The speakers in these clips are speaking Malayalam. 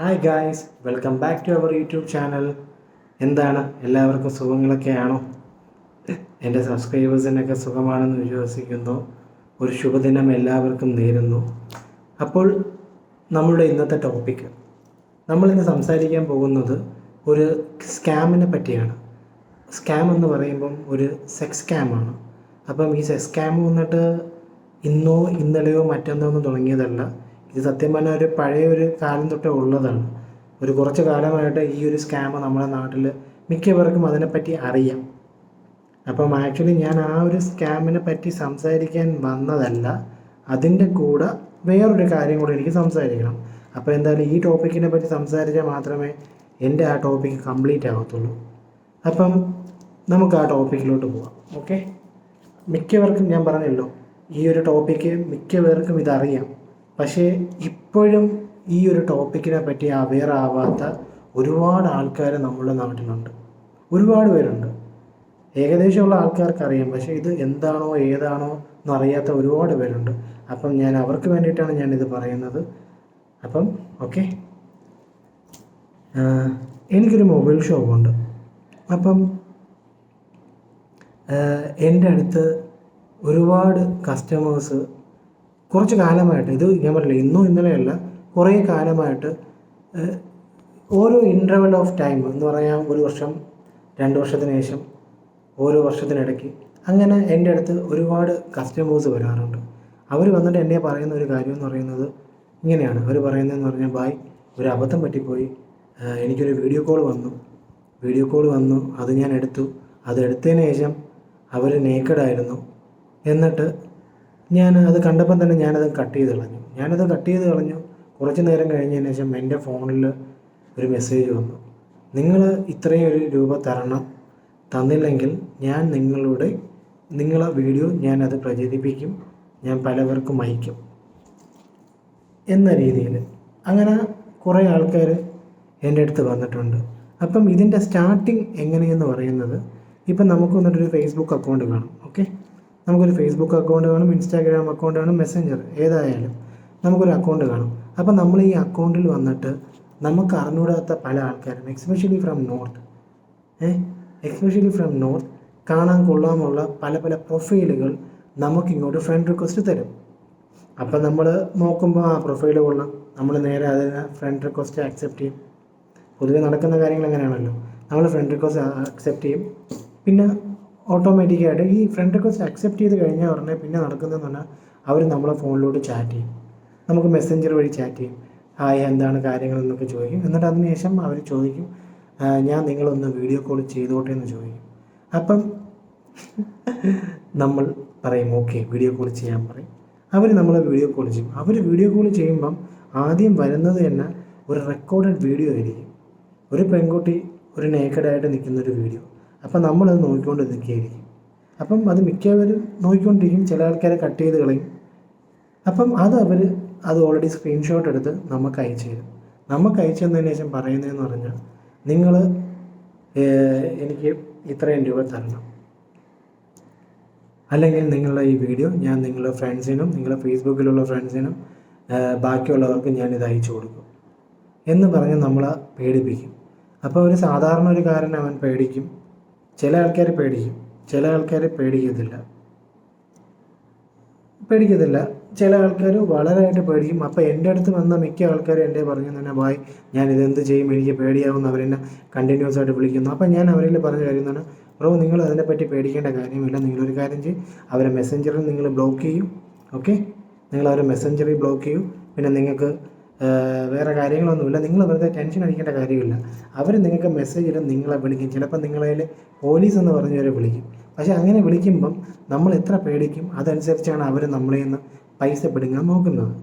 Hi guys welcome back to our YouTube channel എന്താണ്? എല്ലാവർക്കും സുഖങ്ങളൊക്കെയാണോ? എന്റെ സബ്സ്ക്രൈബേഴ്സിനൊക്കെ സുഖമാണെന്ന് വിശ്വസിക്കുന്നു. ഒരു ശുഭദിനം എല്ലാവർക്കും നേരുന്നു. അപ്പോൾ നമ്മളുടെ ഇന്നത്തെ ടോപ്പിക്ക് നമ്മളിന്ന് സംസാരിക്കാൻ പോകുന്നത് ഒരു സ്കാമിനെ പറ്റിയാണ്. സ്കാം എന്ന് പറയുമ്പം ഒരു സെക്സ് സ്കാമാണ് അപ്പം ഈ സെക്സ് സ്കാം വന്നിട്ട് ഇന്നോ ഇന്നലെയോ മറ്റൊന്നോ ഒന്നും തുടങ്ങിയതല്ല. ഇത് സത്യം പറഞ്ഞാൽ ഒരു പഴയ ഒരു കാലം തൊട്ടേ ഉള്ളതാണ്. ഒരു കുറച്ച് കാലമായിട്ട് ഈ ഒരു സ്കാം നമ്മുടെ നാട്ടിൽ മിക്കവർക്കും അതിനെപ്പറ്റി അറിയാം. അപ്പം ആക്ച്വലി ഞാൻ ആ ഒരു സ്കാമിനെ പറ്റി സംസാരിക്കാൻ വന്നതല്ല അതിന്റെ കൂടെ വേറൊരു കാര്യം കൂടെ എനിക്ക് സംസാരിക്കണം. അപ്പോൾ എന്തായാലും ഈ ടോപ്പിക്കിനെ പറ്റി സംസാരിച്ചാൽ മാത്രമേ എന്റെ ആ ടോപ്പിക്ക് കംപ്ലീറ്റ് ആകത്തുള്ളൂ അപ്പം നമുക്ക് ആ ടോപ്പിക്കിലോട്ട് പോവാം ഓക്കെ മിക്കവർക്കും ഞാൻ പറഞ്ഞല്ലോ ഈ ഒരു ടോപ്പിക്ക് മിക്കവർക്കും ഇതറിയാം. പക്ഷേ ഇപ്പോഴും ഈ ഒരു ടോപ്പിക്കിനെ പറ്റി അവെയർ ആവാത്ത ഒരുപാട് ആൾക്കാർ നമ്മുടെ നാട്ടിലുണ്ട്. ഒരുപാട് പേരുണ്ട്. ഏകദേശമുള്ള ആൾക്കാർക്ക് അറിയാം പക്ഷേ ഇത് എന്താണോ ഏതാണോ എന്നറിയാത്ത ഒരുപാട് പേരുണ്ട്. അപ്പം ഞാൻ അവർക്ക് വേണ്ടിയിട്ടാണ് ഞാനിത് പറയുന്നത്. അപ്പം ഓക്കെ എനിക്കൊരു മൊബൈൽ ഷോപ്പുണ്ട് അപ്പം എന്റെ അടുത്ത് ഒരുപാട് കസ്റ്റമേഴ്സ് കുറച്ച് കാലമായിട്ട് ഇത് ഞാൻ പറയില്ല ഇന്നും ഇന്നലെയല്ല കുറേ കാലമായിട്ട് ഓരോ ഇന്റർവൽ ഓഫ് ടൈം എന്ന് പറഞ്ഞാൽ ഒരു വർഷം രണ്ട് വർഷത്തിന് ശേഷം ഓരോ വർഷത്തിനിടയ്ക്ക് അങ്ങനെ എന്റെ അടുത്ത് ഒരുപാട് കസ്റ്റമേഴ്സ് വരാറുണ്ട്. അവർ വന്നിട്ട് എന്നെ പറയുന്ന ഒരു കാര്യം എന്ന് പറയുന്നത് ഇങ്ങനെയാണ്. അവർ പറയുന്നതെന്ന് പറഞ്ഞാൽ ബായ് ഒരു അബദ്ധം പറ്റിപ്പോയി. എനിക്കൊരു വീഡിയോ കോൾ വന്നു. വീഡിയോ കോൾ വന്നു. അത് ഞാൻ എടുത്തു. അത് എടുത്തതിന് ശേഷം അവർ നേക്കഡായിരുന്നു എന്നിട്ട് ഞാൻ അത് കണ്ടപ്പോൾ തന്നെ ഞാനത് കട്ട് ചെയ്ത് കളഞ്ഞു. ഞാനത് കട്ട് ചെയ്ത് കളഞ്ഞു. കുറച്ച് നേരം കഴിഞ്ഞതിന് ശേഷം എന്റെ ഫോണിൽ ഒരു മെസ്സേജ് വന്നു. നിങ്ങൾ ഇത്രയും ഒരു രൂപ തരണം തന്നില്ലെങ്കിൽ ഞാൻ നിങ്ങളുടെ നിങ്ങളെ വീഡിയോ ഞാനത് പ്രചരിപ്പിക്കും ഞാൻ പലവർക്കും അയക്കും എന്ന രീതിയിൽ അങ്ങനെ കുറേ ആൾക്കാർ എന്റെ അടുത്ത് വന്നിട്ടുണ്ട്. അപ്പം ഇതിന്റെ സ്റ്റാർട്ടിങ് എങ്ങനെയെന്ന് പറയുന്നത് ഇപ്പം നമുക്ക് വന്നിട്ടൊരു ഫേസ്ബുക്ക് അക്കൗണ്ട് കാണും ഓക്കെ നമുക്കൊരു ഫേസ്ബുക്ക് അക്കൗണ്ട് കാണും ഇൻസ്റ്റാഗ്രാം അക്കൗണ്ട് കാണും മെസ്സഞ്ചർ ഏതായാലും നമുക്കൊരു അക്കൗണ്ട് കാണും. അപ്പം നമ്മൾ ഈ അക്കൗണ്ടിൽ വന്നിട്ട് നമുക്ക് അറിഞ്ഞൂടാത്ത പല ആൾക്കാരും എക്സ്പെഷ്യലി ഫ്രം നോർത്ത് ഏ? എക്സ്പെഷ്യലി ഫ്രം നോർത്ത് കാണാൻ കൊള്ളാമുള്ള പല പല പ്രൊഫൈലുകൾ നമുക്കിങ്ങോട്ട് ഫ്രണ്ട് റിക്വസ്റ്റ് തരും. അപ്പം നമ്മൾ നോക്കുമ്പോൾ ആ പ്രൊഫൈൽ കൊള്ളാം. നമ്മൾ നേരെ അതിന് ഫ്രണ്ട് റിക്വസ്റ്റ് ആക്സെപ്റ്റ് ചെയ്യും. പൊതുവെ നടക്കുന്ന കാര്യങ്ങൾ എങ്ങനെയാണല്ലോ? നമ്മൾ ഫ്രണ്ട് റിക്വസ്റ്റ് ആക്സെപ്റ്റ് ചെയ്യും. പിന്നെ ഓട്ടോമാറ്റിക്കായിട്ട് ഈ ഫ്രണ്ട് റിക്വസ്റ്റ് അക്സെപ്റ്റ് ചെയ്ത് കഴിഞ്ഞ ഉടനെ പിന്നെ നടക്കുന്നതെന്ന് പറഞ്ഞാൽ അവർ നമ്മളെ ഫോണിലോട്ട് ചാറ്റ് ചെയ്യും. നമുക്ക് മെസ്സഞ്ചർ വഴി ചാറ്റ് ചെയ്യും. ഹായ് എന്താണ് കാര്യങ്ങൾ? എന്നൊക്കെ ചോദിക്കും. എന്നിട്ട് അതിനുശേഷം അവർ ചോദിക്കും ഞാൻ നിങ്ങളൊന്ന് വീഡിയോ കോൾ ചെയ്തോട്ടെ എന്ന് ചോദിക്കും. അപ്പം നമ്മൾ പറയും ഓക്കെ വീഡിയോ കോൾ ചെയ്യാൻ പറയും. അവർ നമ്മളെ വീഡിയോ കോൾ ചെയ്യും. അവർ വീഡിയോ കോൾ ചെയ്യുമ്പം ആദ്യം വരുന്നത് തന്നെ ഒരു റെക്കോർഡഡ് വീഡിയോ ആയിരിക്കും. ഒരു പെൺകുട്ടി ഒരു നേക്കഡായിട്ട് നിൽക്കുന്ന ഒരു വീഡിയോ അപ്പം നമ്മളത് നോക്കിക്കൊണ്ട് നിൽക്കുകയായിരിക്കും അപ്പം അത് മിക്കവരും നോക്കിക്കൊണ്ടിരിക്കും ചില ആൾക്കാരെ കട്ട് ചെയ്ത് കളയും. അപ്പം അത് അവർ അത് ഓൾറെഡി സ്ക്രീൻഷോട്ട് എടുത്ത് നമുക്ക് അയച്ചു തരും. നമുക്ക് അയച്ചു തന്നതിന് ശേഷം പറയുന്നതെന്ന് പറഞ്ഞാൽ നിങ്ങൾ എനിക്ക് ഇത്രയും രൂപ തരണം. അല്ലെങ്കിൽ നിങ്ങളുടെ ഈ വീഡിയോ ഞാൻ നിങ്ങളുടെ ഫ്രണ്ട്സിനും നിങ്ങളുടെ ഫേസ്ബുക്കിലുള്ള ഫ്രണ്ട്സിനും ബാക്കിയുള്ളവർക്കും ഞാൻ ഇത് അയച്ചു കൊടുക്കും. എന്ന് പറഞ്ഞ് നമ്മളെ പേടിപ്പിക്കും. അപ്പോൾ ഒരു സാധാരണ ഒരു കാരൻ അവൻ പേടിക്കും. ചില ആൾക്കാർ പേടിക്കും ചില ആൾക്കാർ പേടിക്കത്തില്ല. പേടിക്കത്തില്ല. ചില ആൾക്കാർ വളരെയായിട്ട് പേടിക്കും. അപ്പോൾ എന്റെ അടുത്ത് വന്ന മിക്ക ആൾക്കാരും എന്റെ പറഞ്ഞു തന്നെ ബായ് ഞാൻ ഇതെന്ത് ചെയ്യും? എനിക്ക് പേടിയാവുമെന്ന് അവരെന്നെ കണ്ടിന്യൂസ് ആയിട്ട് വിളിക്കുന്നു. അപ്പോൾ ഞാൻ അവരിൽ പറഞ്ഞ കാര്യം തന്നെ ബ്രോ നിങ്ങൾ അതിനെപ്പറ്റി പേടിക്കേണ്ട കാര്യമില്ല. നിങ്ങളൊരു കാര്യം ചെയ്യും. അവരെ മെസ്സഞ്ചറിൽ നിങ്ങൾ ബ്ലോക്ക് ചെയ്യും. ഓക്കെ നിങ്ങൾ അവരെ മെസ്സഞ്ചറിൽ ബ്ലോക്ക് ചെയ്യും. പിന്നെ നിങ്ങൾക്ക് വേറെ കാര്യങ്ങളൊന്നുമില്ല. നിങ്ങൾ വെറുതെ ടെൻഷൻ അടിക്കേണ്ട കാര്യമില്ല. അവർ നിങ്ങൾക്ക് മെസ്സേജ് ഇടും നിങ്ങളെ വിളിക്കും. ചിലപ്പോൾ നിങ്ങളതിൽ പോലീസ് എന്ന് പറഞ്ഞവരെ വിളിക്കും. പക്ഷേ അങ്ങനെ വിളിക്കുമ്പം നമ്മൾ എത്ര പേടിക്കും? അതനുസരിച്ചാണ് അവർ നമ്മളെ നിന്ന് പൈസ പിടുങ്ങാൻ നോക്കുന്നത്.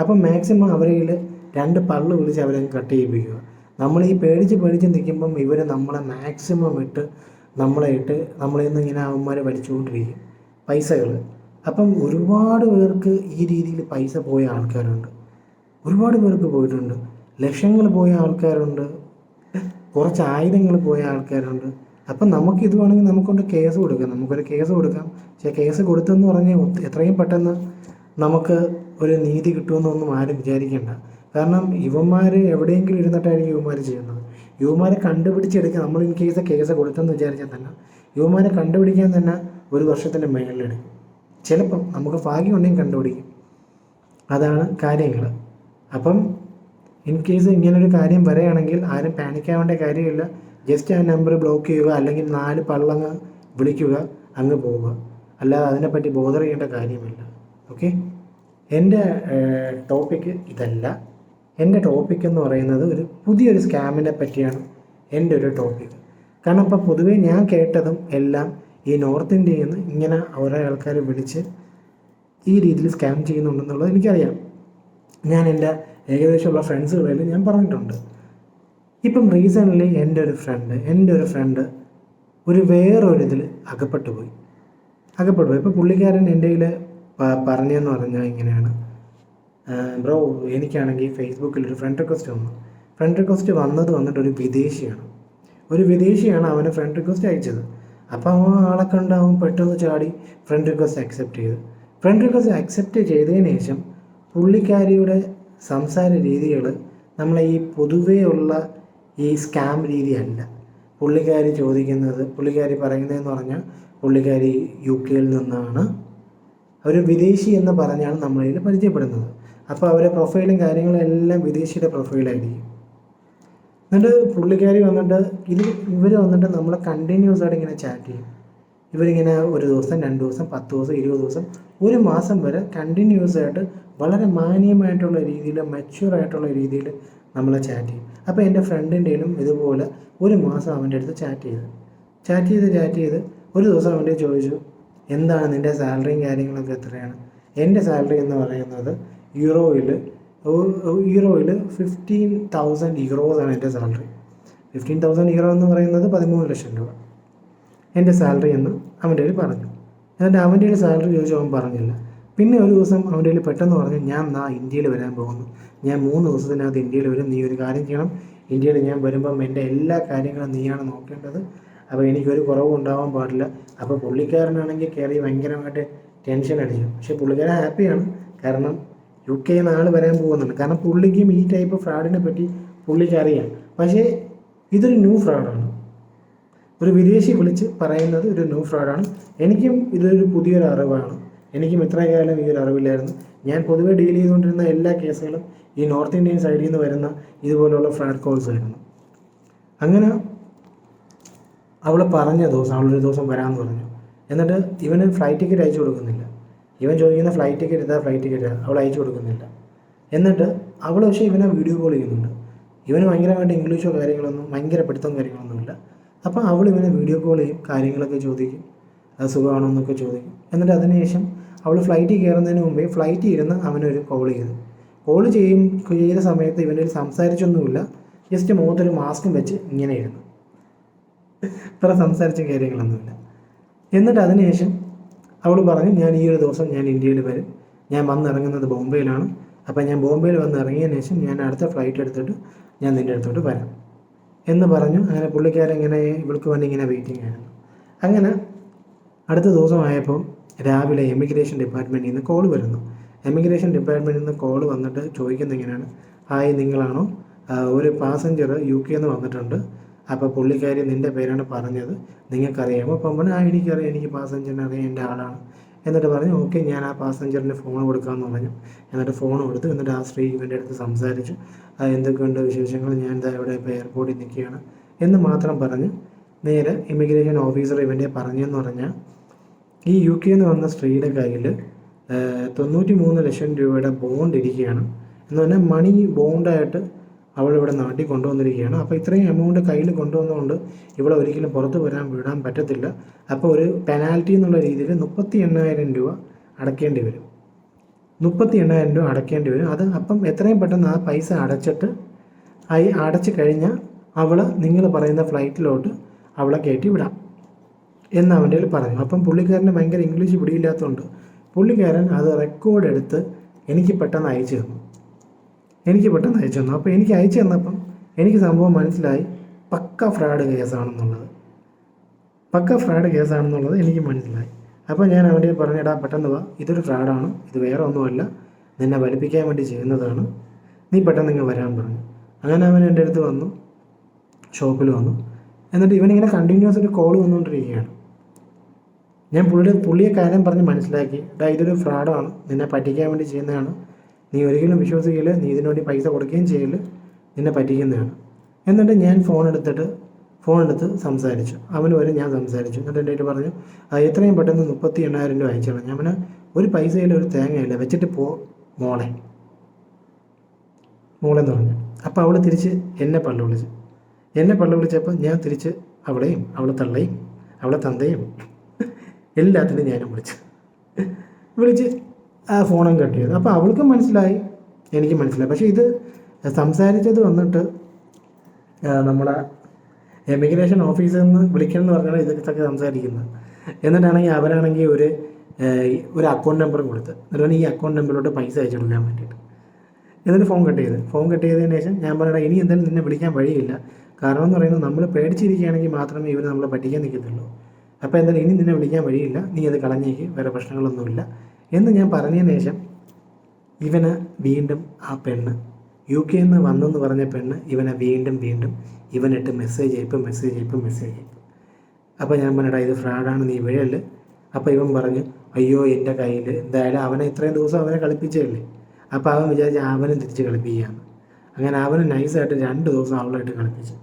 അപ്പം മാക്സിമം അവരിൽ രണ്ട് പള്ളു വിളിച്ച് അവരെ കട്ട് ചെയ്യിപ്പിക്കുക. നമ്മൾ ഈ പേടിച്ച് പേടിച്ച് നിൽക്കുമ്പം ഇവർ നമ്മളെ മാക്സിമം ഇട്ട് നമ്മളെ ഇട്ട് നമ്മളിൽ നിന്ന് ഇങ്ങനെ അവന്മാരെ വലിച്ചുകൊണ്ടിരിക്കും. പൈസകൾ അപ്പം ഒരുപാട് പേർക്ക് ഈ രീതിയിൽ പൈസ പോയ ആൾക്കാരുണ്ട്. ഒരുപാട് പേർക്ക് പോയിട്ടുണ്ട്. ലക്ഷങ്ങൾ പോയ ആൾക്കാരുണ്ട്. കുറച്ച് ആയുധങ്ങൾ പോയ ആൾക്കാരുണ്ട്. അപ്പം നമുക്ക് ഇത് വേണമെങ്കിൽ നമുക്കൊണ്ട് കേസ് കൊടുക്കാം. നമുക്കൊരു കേസ് കൊടുക്കാം. പക്ഷേ കേസ് കൊടുത്തെന്ന് പറഞ്ഞാൽ എത്രയും പെട്ടെന്ന് നമുക്ക് ഒരു നീതി കിട്ടുമെന്നൊന്നും ആരും വിചാരിക്കേണ്ട. കാരണം ഇവന്മാർ എവിടെയെങ്കിലും ഇരുന്നിട്ടായിരിക്കും ഇവന്മാർ ചെയ്യുന്നത്. യുവമാരെ കണ്ടുപിടിച്ചെടുക്കുക നമ്മൾ ഇൻ കേസ് കേസ് കൊടുത്തെന്ന് വിചാരിച്ചാൽ തന്നെ യുവമാരെ കണ്ടുപിടിക്കാൻ തന്നെ ഒരു വർഷത്തിന്റെ മേളിലെടുക്കും. ചിലപ്പം നമുക്ക് ഭാഗ്യമുണ്ടെങ്കിൽ കണ്ടുപിടിക്കും. അതാണ് കാര്യങ്ങൾ. അപ്പം ഇൻ കേസ് ഇങ്ങനൊരു കാര്യം വരികയാണെങ്കിൽ ആരും പാനിക്കാവേണ്ട കാര്യമില്ല. ജസ്റ്റ് ആ നമ്പർ ബ്ലോക്ക് ചെയ്യുക അല്ലെങ്കിൽ നാല് പള്ളങ്ങ് വിളിക്കുക അങ്ങ് പോവുക. അല്ലാതെ അതിനെപ്പറ്റി ബോധർ ചെയ്യേണ്ട കാര്യമില്ല. ഓക്കെ എന്റെ ടോപ്പിക്ക് ഇതല്ല. എന്റെ ടോപ്പിക് എന്ന് പറയുന്നത് ഒരു പുതിയൊരു സ്കാമിനെ പറ്റിയാണ് എന്റെ ഒരു ടോപ്പിക് കാരണം ഇപ്പോൾ പൊതുവേ ഞാൻ കേട്ടതും എല്ലാം ഈ നോർത്ത് ഇന്ത്യയിൽ നിന്ന് ഇങ്ങനെ ഓരോ ആൾക്കാരെ വിളിച്ച് ഈ രീതിയിൽ സ്കാം ചെയ്യുന്നുണ്ടെന്നുള്ളത് എനിക്കറിയാം. ഞാൻ എന്റെ ഏകദേശമുള്ള ഫ്രണ്ട്സുകളിൽ ഞാൻ പറഞ്ഞിട്ടുണ്ട്. ഇപ്പം റീസെന്റ്ലി എന്റെ ഒരു ഫ്രണ്ട് എന്റെ ഒരു ഫ്രണ്ട് ഒരു വേറൊരു ഇതിൽ അകപ്പെട്ടു പോയി. അകപ്പെട്ടു പോയി. ഇപ്പോൾ പുള്ളിക്കാരൻ എന്റെ കയ്യിൽ പറഞ്ഞതെന്ന് പറഞ്ഞാൽ ഇങ്ങനെയാണ്. ബ്രോ എനിക്കാണെങ്കിൽ ഫേസ്ബുക്കിൽ ഒരു ഫ്രണ്ട് റിക്വസ്റ്റ് വന്നു. ഫ്രണ്ട് റിക്വസ്റ്റ് വന്നത് വന്നിട്ട് ഒരു വിദേശിയാണ്. ഒരു വിദേശിയാണ് അവന് ഫ്രണ്ട് റിക്വസ്റ്റ് അയച്ചത്. അപ്പോൾ അവൻ ആളെ കണ്ട് പെട്ടെന്ന് ചാടി ഫ്രണ്ട് റിക്വസ്റ്റ് അക്സെപ്റ്റ് ചെയ്തു. ഫ്രണ്ട് റിക്വസ്റ്റ് അക്സെപ്റ്റ് ചെയ്തതിന് ശേഷം പുള്ളിക്കാരിയുടെ സംസാര രീതികൾ നമ്മളെ ഈ പൊതുവേ ഉള്ള ഈ സ്കാം രീതിയല്ല പുള്ളിക്കാരി ചോദിക്കുന്നത് പുള്ളിക്കാരി പറയുന്നതെന്ന് പറഞ്ഞാൽ പുള്ളിക്കാരി യു കെയിൽ നിന്നാണ്. ഒരു വിദേശി എന്ന് പറഞ്ഞാണ് നമ്മളിൽ പരിചയപ്പെടുന്നത്. അപ്പോൾ അവരെ പ്രൊഫൈലും കാര്യങ്ങളും എല്ലാം വിദേശിയുടെ പ്രൊഫൈലായിരിക്കും എന്നിട്ട് പുള്ളിക്കാരി വന്നിട്ട് ഇത് ഇവർ വന്നിട്ട് നമ്മളെ കണ്ടിന്യൂസ് ആയിട്ട് ഇങ്ങനെ ചാറ്റ് ചെയ്യും. ഇവരിങ്ങനെ ഒരു ദിവസം രണ്ട് ദിവസം പത്ത് ദിവസം ഇരുപത് ദിവസം ഒരു മാസം വരെ കണ്ടിന്യൂസ് ആയിട്ട് വളരെ മാന്യമായിട്ടുള്ള രീതിയിൽ മെച്യൂർ ആയിട്ടുള്ള രീതിയിൽ നമ്മളെ ചാറ്റ് ചെയ്യും. അപ്പോൾ എന്റെ ഫ്രണ്ടിന്റെയിലും ഇതുപോലെ ഒരു മാസം അവന്റെ അടുത്ത് ചാറ്റ് ചെയ്ത്. ചാറ്റ് ചെയ്ത് ചാറ്റ് ചെയ്ത് ഒരു ദിവസം അവന്റെ ചോദിച്ചു എന്താണ് നിന്റെ സാലറിയും കാര്യങ്ങളൊക്കെ എത്രയാണ്? എന്റെ സാലറി എന്ന് പറയുന്നത് യൂറോയിൽ യൂറോയിൽ ഫിഫ്റ്റീൻ തൗസൻഡ് യൂറോസ് ആണ് എന്റെ സാലറി ഫിഫ്റ്റീൻ തൗസൻഡ് യൂറോ എന്ന് പറയുന്നത് പതിമൂന്ന് ലക്ഷം രൂപ. എന്റെ സാലറി എന്ന് അവന്റെ കയ്യിൽ പറഞ്ഞു. എന്നിട്ട് അവന്റെ കയ്യിൽ സാലറി ചോദിച്ചു അവൻ പറഞ്ഞില്ല. പിന്നെ ഒരു ദിവസം അവന്റെ കയ്യിൽ പെട്ടെന്ന് പറഞ്ഞു ഞാൻ നാ ഇന്ത്യയിൽ വരാൻ പോകുന്നു. ഞാൻ മൂന്ന് ദിവസത്തിനകത്ത് ഇന്ത്യയിൽ വരും. നീ ഒരു കാര്യം ചെയ്യണം. ഇന്ത്യയിൽ ഞാൻ വരുമ്പം എന്റെ എല്ലാ കാര്യങ്ങളും നീയാണ് നോക്കേണ്ടത്. അപ്പോൾ എനിക്കൊരു കുറവും ഉണ്ടാവാൻ പാടില്ല. അപ്പോൾ പുള്ളിക്കാരനാണെങ്കിൽ കയറി ഭയങ്കരമായിട്ട് ടെൻഷൻ അടിച്ചു പക്ഷേ പുള്ളിക്കാരൻ ഹാപ്പിയാണ് കാരണം യു കെ നാൾ വരാൻ പോകുന്നുണ്ട്. കാരണം പുള്ളിക്കും ഈ ടൈപ്പ് ഫ്രോഡിനെ പറ്റി പുള്ളിക്കറിയാം പക്ഷേ ഇതൊരു ന്യൂ ഫ്രോഡാണ് ഒരു വിദേശി വിളിച്ച് പറയുന്നത് ഒരു ന്യൂ ഫ്രോഡാണ്. എനിക്കും ഇതൊരു പുതിയൊരു അറിവാണ്. എനിക്കും ഇത്രയും കാലം ഈ ഒരു അറിവില്ലായിരുന്നു. ഞാൻ പൊതുവെ ഡീൽ ചെയ്തുകൊണ്ടിരുന്ന എല്ലാ കേസുകളും ഈ നോർത്ത് ഇന്ത്യൻ സൈഡിൽ നിന്ന് വരുന്ന ഇതുപോലുള്ള ഫ്രാഡ് കോൾസ് ആയിരുന്നു. അങ്ങനെ അവൾ പറഞ്ഞ ദിവസം അവളൊരു ദിവസം വരാമെന്ന് പറഞ്ഞു. എന്നിട്ട് ഇവന് ഫ്ലൈറ്റ് ടിക്കറ്റ് അയച്ചു കൊടുക്കുന്നില്ല. ഇവൻ ചോദിക്കുന്ന ഫ്ലൈറ്റ് ടിക്കറ്റ് ഇതാ ഫ്ലൈറ്റ് ടിക്കറ്റ് അവൾ അയച്ചു കൊടുക്കുന്നില്ല. എന്നിട്ട് അവൾ പക്ഷേ ഇവനെ വീഡിയോ കോൾ ചെയ്യുന്നുണ്ട്. ഇവന് ഭയങ്കരമായിട്ട് ഇംഗ്ലീഷോ കാര്യങ്ങളൊന്നും ഭയങ്കര പിടുത്തവും കാര്യങ്ങളൊന്നുമില്ല. അപ്പോൾ അവൾ ഇവനെ വീഡിയോ കോൾ ചെയ്യും കാര്യങ്ങളൊക്കെ ചോദിക്കും. അത് സുഖമാണോ എന്നൊക്കെ ചോദിക്കും. എന്നിട്ട് അതിനുശേഷം അവൾ ഫ്ലൈറ്റിൽ കയറുന്നതിന് മുമ്പേ ഫ്ലൈറ്റിൽ ഇരുന്ന് അവനൊരു കോൾ ചെയ്തു. കോൾ ചെയ്യും ചെയ്ത സമയത്ത് ഇവന്റെ സംസാരിച്ചൊന്നുമില്ല. ജസ്റ്റ് മുഖത്തൊരു മാസ്കും വെച്ച് ഇങ്ങനെ ഇരുന്നു. ഇത്ര സംസാരിച്ച കാര്യങ്ങളൊന്നുമില്ല. എന്നിട്ട് അതിനുശേഷം അവൾ പറഞ്ഞു ഞാൻ ഈ ഒരു ദിവസം ഞാൻ ഇന്ത്യയിൽ വരും. ഞാൻ വന്നിറങ്ങുന്നത് ബോംബെയിലാണ്. അപ്പോൾ ഞാൻ ബോംബെയിൽ വന്ന് ഇറങ്ങിയതിന് ശേഷം ഞാൻ അടുത്ത ഫ്ലൈറ്റ് എടുത്തിട്ട് ഞാൻ നിന്റെ അടുത്തോട്ട് വരാം. എന്ന് പറഞ്ഞു. അങ്ങനെ പുള്ളിക്കാരൻ ഇങ്ങനെ ഇവൾക്ക് വേണ്ടി ഇങ്ങനെ വെയിറ്റിംഗ് ആയിരുന്നു അങ്ങനെ അടുത്ത ദിവസമായപ്പോൾ രാവിലെ എമിഗ്രേഷൻ ഡിപ്പാർട്ട്മെന്റിൽ നിന്ന് കോൾ വരുന്നു. എമിഗ്രേഷൻ ഡിപ്പാർട്ട്മെന്റിൽ നിന്ന് കോൾ വന്നിട്ട് ചോദിക്കുന്നത് ഇങ്ങനെയാണ്. ഹായ് നിങ്ങളാണോ? ഒരു പാസഞ്ചർ യു കെ നിന്ന് വന്നിട്ടുണ്ട്. അപ്പോൾ പുള്ളിക്കാരി നിന്റെ പേരാണ് പറഞ്ഞത്. നിങ്ങൾക്കറിയാമോ? അപ്പം പറഞ്ഞു ആ എനിക്കറിയാം. എനിക്ക് പാസഞ്ചറിനെ അറിയാം. എന്റെ ആളാണ്. എന്നിട്ട് പറഞ്ഞു ഓക്കെ ഞാൻ ആ പാസഞ്ചറിന് ഫോൺ കൊടുക്കാമെന്ന് പറഞ്ഞു. എന്നിട്ട് ഫോൺ കൊടുത്തു. എന്നിട്ട് ആ സ്ത്രീ ഇവന്റെ അടുത്ത് സംസാരിച്ചു. എന്തൊക്കെയുണ്ട് വിശേഷങ്ങൾ? ഞാൻ ഇതാ ഇവിടെ ഇപ്പോൾ എയർപോർട്ടിൽ നിൽക്കുകയാണ്. എന്ന് മാത്രം പറഞ്ഞ് നേരെ ഇമിഗ്രേഷൻ ഓഫീസർ ഇവന്റെ പറഞ്ഞതെന്ന് പറഞ്ഞാൽ ഈ യു കെ എന്ന് വന്ന സ്ത്രീയുടെ കയ്യിൽ തൊണ്ണൂറ്റി മൂന്ന് ലക്ഷം രൂപയുടെ ബോണ്ട് ഇരിക്കുകയാണ്. എന്ന് പറഞ്ഞാൽ മണി ബോണ്ടായിട്ട് അവൾ ഇവിടെ നാട്ടിൽ കൊണ്ടുവന്നിരിക്കുകയാണ്. അപ്പോൾ ഇത്രയും എമൗണ്ട് കയ്യിൽ കൊണ്ടുവന്നുകൊണ്ട് ഇവിടെ ഒരിക്കലും പുറത്ത് വരാൻ വിടാൻ പറ്റത്തില്ല. അപ്പോൾ ഒരു പെനാൽറ്റി എന്നുള്ള രീതിയിൽ മുപ്പത്തി എണ്ണായിരം രൂപ അടയ്ക്കേണ്ടി വരും. മുപ്പത്തി എണ്ണായിരം രൂപ അടയ്ക്കേണ്ടി വരും. അത് അപ്പം എത്രയും പെട്ടെന്ന് ആ പൈസ അടച്ചിട്ട് ആയി അടച്ചു കഴിഞ്ഞാൽ അവൾ നിങ്ങൾ പറയുന്ന ഫ്ലൈറ്റിലോട്ട് അവളെ കയറ്റി വിടാം എന്ന് അവന്റെ പറഞ്ഞു. അപ്പം പുള്ളിക്കാരന് ഭയങ്കര ഇംഗ്ലീഷ് പിടിയില്ലാത്തതുകൊണ്ട് പുള്ളിക്കാരൻ അത് റെക്കോർഡ് എടുത്ത് എനിക്ക് പെട്ടെന്ന് അയച്ചു തന്നു. എനിക്ക് പെട്ടെന്ന് അയച്ചു തന്നു. അപ്പോൾ എനിക്ക് അയച്ചു തന്നപ്പം എനിക്ക് സംഭവം മനസ്സിലായി. പക്ക ഫ്രോഡ് കേസാണെന്നുള്ളത്. പക്ക ഫ്രോഡ് കേസാണെന്നുള്ളത് എനിക്ക് മനസ്സിലായി. അപ്പോൾ ഞാൻ അവന്റെ പറഞ്ഞിടാ പെട്ടെന്ന് വാ. ഇതൊരു ഫ്രോഡാണ് ഇത് വേറെ ഒന്നുമല്ല. നിന്നെ വലിപ്പിക്കാൻ വേണ്ടി ചെയ്യുന്നതാണ്. നീ പെട്ടെന്ന് ഇങ്ങ് വരാൻ പറഞ്ഞു. അങ്ങനെ അവൻ എന്റെ അടുത്ത് വന്നു. ഷോപ്പിൽ വന്നു. എന്നിട്ട് ഇവനിങ്ങനെ കണ്ടിന്യൂസ് ഒരു കോൾ വന്നുകൊണ്ടിരിക്കുകയാണ്. ഞാൻ പുള്ളിയുടെ പുള്ളിയെ കാര്യം പറഞ്ഞ് മനസ്സിലാക്കി. ഡാ ഇതൊരു ഫ്രോഡാണ് നിന്നെ പറ്റിക്കാൻ വേണ്ടി ചെയ്യുന്നതാണ്. നീ ഒരിക്കലും വിശ്വസിക്കില്ല നീ ഇതിനു വേണ്ടി പൈസ കൊടുക്കുകയും ചെയ്യില്ല നിന്നെ പറ്റിക്കുന്നതാണ്. എന്നിട്ട് ഞാൻ ഫോൺ എടുത്തിട്ട് ഫോൺ എടുത്ത് സംസാരിച്ചു. അവന് വരെ ഞാൻ സംസാരിച്ചു. എന്നിട്ട് എന്റെ ആയിട്ട് പറഞ്ഞു എത്രയും പെട്ടെന്ന് മുപ്പത്തി എണ്ണായിരം രൂപ അയച്ചു ഞാൻ അവന് ഒരു പൈസയിൽ ഒരു തേങ്ങയില്ല. വെച്ചിട്ട് പോ മോളെ. മോളെന്ന് പറഞ്ഞു. അപ്പോൾ അവൾ തിരിച്ച് എന്നെ പള്ളി വിളിച്ചു. എന്നെ പള്ളി വിളിച്ചപ്പോൾ ഞാൻ തിരിച്ച് അവളെയും അവളെ തള്ളയും അവളെ തന്തയും എല്ലാത്തിനും ഞാനും വിളിച്ചു. വിളിച്ച് ആ ഫോണും കട്ട് ചെയ്തു. അപ്പോൾ അവൾക്കും മനസ്സിലായി. എനിക്ക് മനസ്സിലായി. പക്ഷേ ഇത് സംസാരിച്ചത് വന്നിട്ട് നമ്മുടെ എമിഗ്രേഷൻ ഓഫീസിൽ നിന്ന് വിളിക്കണം എന്ന് പറഞ്ഞാൽ ഇതൊക്കെ സംസാരിക്കുന്നത്. എന്നിട്ടാണെങ്കിൽ അവരാണെങ്കിൽ ഒരു ഒരു അക്കൗണ്ട് നമ്പർ കൊടുത്ത് എന്നിട്ട് ഈ അക്കൗണ്ട് നമ്പറിലോട്ട് പൈസ അയച്ചു കൊടുക്കാൻ വേണ്ടിയിട്ട്. എന്നിട്ട് ഫോൺ കട്ട് ചെയ്ത്. ഫോൺ കട്ട് ചെയ്തതിന് ശേഷം ഞാൻ പറഞ്ഞ ഇനി എന്തായാലും നിന്നെ വിളിക്കാൻ വഴിയില്ല. കാരണം എന്ന് പറയുന്നത് നമ്മൾ പേടിച്ചിരിക്കുകയാണെങ്കിൽ മാത്രമേ ഇവർ നമ്മളെ പറ്റിക്കാൻ നിൽക്കത്തുള്ളൂ. അപ്പോൾ എന്തായാലും ഇനി നിന്നെ വിളിക്കാൻ വഴിയില്ല. നീ അത് കളഞ്ഞേക്ക്. വേറെ പ്രശ്നങ്ങളൊന്നുമില്ല. എന്ന് ഞാൻ പറഞ്ഞതിന് ശേഷം ഇവന് വീണ്ടും ആ പെണ്ണ് യു കെ നിന്ന് വന്നെന്ന് പറഞ്ഞ പെണ്ണ് ഇവനെ വീണ്ടും വീണ്ടും ഇവനിട്ട് മെസ്സേജ് അയക്കും മെസ്സേജ് അയക്കും മെസ്സേജ് അയക്കും അപ്പോൾ ഞാൻ പറഞ്ഞടാ ഇത് ഫ്രാഡാണ് നീ വിഴൽ അപ്പോൾ ഇവൻ പറഞ്ഞു അയ്യോ എന്റെ കയ്യിൽ എന്തായാലും അവനെ ഇത്രയും ദിവസം അവനെ കളിപ്പിച്ചതല്ലേ. അപ്പോൾ അവൻ വിചാരിച്ച് അവനും തിരിച്ച് കളിപ്പിക്കുകയാണ്. അങ്ങനെ അവന് നൈസായിട്ട് രണ്ട് ദിവസം അവളായിട്ട് കളിപ്പിച്ചു.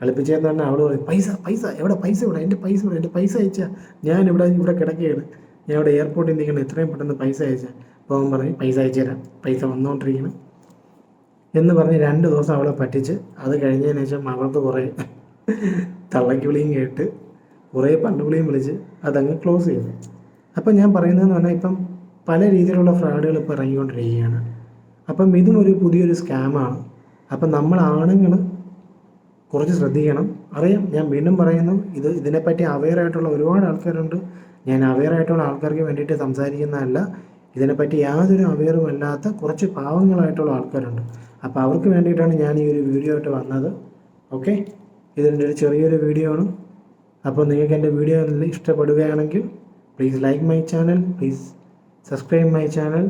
കളിപ്പിച്ചതെന്ന് പറഞ്ഞാൽ അവൾ പറയും പൈസ പൈസ എവിടെ പൈസ ഇവിടെ എന്റെ പൈസ ഇവിടെ എന്റെ പൈസ അയച്ചാൽ ഞാൻ ഇവിടെ ഇവിടെ കിടക്കുകയാണ്. ഞാൻ ഇവിടെ എയർപോർട്ടിൽ നിൽക്കണം എത്രയും പെട്ടെന്ന് പൈസ അയച്ചാൽ അവൻ പറഞ്ഞു പൈസ അയച്ചു തരാം. പൈസ വന്നുകൊണ്ടിരിക്കണം എന്ന് പറഞ്ഞ് രണ്ട് ദിവസം അവളെ പറ്റിച്ച് അത് കഴിഞ്ഞതിന് ശേഷം അവൾക്ക് കുറേ തള്ളക്കിളിയും കേട്ട് കുറേ പണ്ടുവിളിയും വിളിച്ച് അതങ്ങ് ക്ലോസ് ചെയ്തു. അപ്പം ഞാൻ പറയുന്നതെന്ന് പറഞ്ഞാൽ ഇപ്പം പല രീതിയിലുള്ള ഫ്രോഡുകൾ ഇപ്പോൾ ഇറങ്ങിക്കൊണ്ടിരിക്കുകയാണ്. അപ്പം ഇതും ഒരു പുതിയൊരു സ്കാമാണ് അപ്പം നമ്മൾ ആണുങ്ങൾ കുറച്ച് ശ്രദ്ധിക്കണം. അറിയാം ഞാൻ വീണ്ടും പറയുന്നു ഇത് ഇതിനെപ്പറ്റി അവെയർ ആയിട്ടുള്ള ഒരുപാട് ആൾക്കാരുണ്ട്. ഞാൻ അവെയർ ആയിട്ടുള്ള ആൾക്കാർക്ക് വേണ്ടിയിട്ട് സംസാരിക്കുന്നതല്ല. ഇതിനെപ്പറ്റി യാതൊരു അവയറും ഇല്ലാത്ത കുറച്ച് പാവങ്ങളായിട്ടുള്ള ആൾക്കാരുണ്ട്. അപ്പോൾ അവർക്ക് വേണ്ടിയിട്ടാണ് ഞാൻ ഈ ഒരു വീഡിയോ ആയിട്ട് വന്നത്. ഓക്കെ ഇതിന്റെ ഒരു ചെറിയൊരു വീഡിയോ ആണ്. അപ്പോൾ നിങ്ങൾക്ക് എന്റെ വീഡിയോ ഇഷ്ടപ്പെടുകയാണെങ്കിൽ please like my channel please subscribe my channel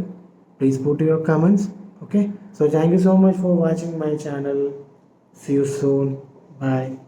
please put your comments okay so thank you so much for watching my channel see you soon bye.